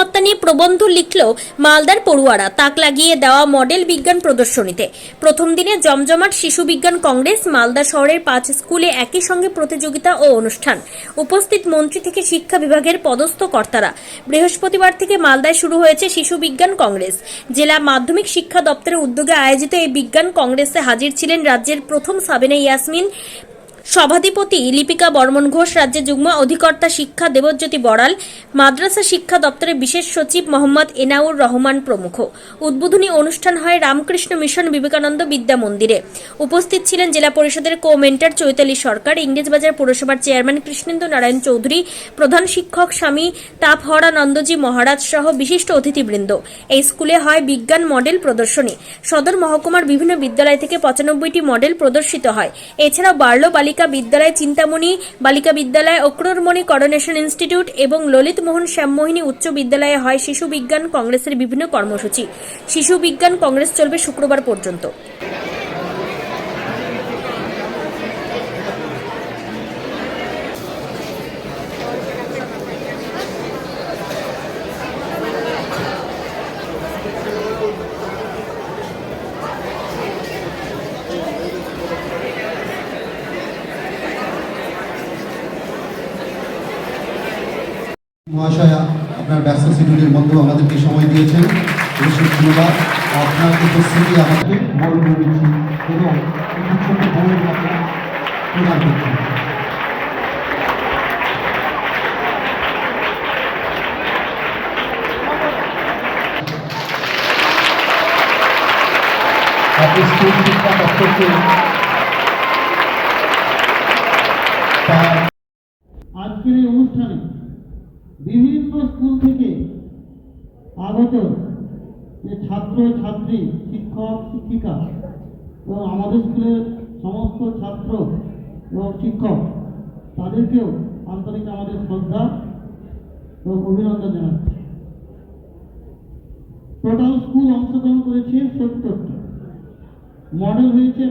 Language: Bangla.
বুদ্ধিমত্তা নিয়ে প্রবন্ধ লিখল মালদার পড়ুয়ারা। তাক লাগিয়ে দেওয়া মডেল বিজ্ঞান প্রদর্শনীতে। প্রথম দিনে জমজমাট শিশু বিজ্ঞান কংগ্রেস মালদা শহরের পাঁচ স্কুলে একই সঙ্গে প্রতিযোগিতা ও অনুষ্ঠান। উপস্থিত মন্ত্রী থেকে শিক্ষা বিভাগের পদস্থ কর্তারা। বৃহস্পতিবার থেকে মালদায় শুরু হয়েছে শিশু বিজ্ঞান কংগ্রেস। জেলা মাধ্যমিক শিক্ষা দপ্তরের উদ্যোগে আয়োজিত এই বিজ্ঞান কংগ্রেসে হাজির ছিলেন রাজ্যের প্রথম সাবিনা ইয়াসমিন সভাধিপতি লিপিকা বর্মন ঘোষ রাজ্যে যুগ্ম অধিকর্তা শিক্ষা দেবজ্যোতি বড়াল, মাদ্রাসা শিক্ষা দপ্তরের বিশেষ সচিব মোহাম্মদ এনাউর রহমান প্রমুখ। উদ্বোধনী অনুষ্ঠান হয় রামকৃষ্ণ মিশন বিবেকানন্দ বিদ্যা মন্দিরে। উপস্থিত ছিলেন জেলা পরিষদের কো মেন্টার চৈতালি সরকার, ইংরেজবাজার পৌরসভার চেয়ারম্যান কৃষ্ণেন্দু নারায়ণ চৌধুরী, প্রধান শিক্ষক স্বামী তাপহরা নন্দজি মহারাজ সহ বিশিষ্ট অতিথিবৃন্দ। এই স্কুলে হয় বিজ্ঞান মডেল প্রদর্শনী। সদর মহকুমার বিভিন্ন বিদ্যালয় থেকে পঁচানব্বইটি মডেল প্রদর্শিত হয়। এছাড়াও বার্লো বালিকা বিদ্যালয় চিন্তামণি, বালিকা বিদ্যালয় অক্ররমণি করোনেশন ইনস্টিটিউট এবং ললিত মোহন শ্যামমোহিনী উচ্চ বিদ্যালয়ে হয় শিশু বিজ্ঞান কংগ্রেসের বিভিন্ন কর্মসূচি। শিশু বিজ্ঞান কংগ্রেস চলবে শুক্রবার পর্যন্ত। মহাশয়া, আপনার ব্যস্ত শিডিউলের মধ্যেও আমাদেরকে সময় দিয়েছেন। বিশেষ ধন্যবাদ। আপনার উপস্থিতি আমাদের বড় করেছি এবং প্রদান করছি। আজকের এই অনুষ্ঠানে বিভিন্ন স্কুল থেকে আগত যে ছাত্র, ছাত্রী, শিক্ষক, শিক্ষিকা এবং আমাদের স্কুলের সমস্ত ছাত্র এবং শিক্ষক, তাদেরকেও আন্তরিক আমাদের শ্রদ্ধা এবং অভিনন্দন জানাচ্ছি। টোটাল স্কুল অংশগ্রহণ করেছে সত্তরটা। মডেল হয়েছে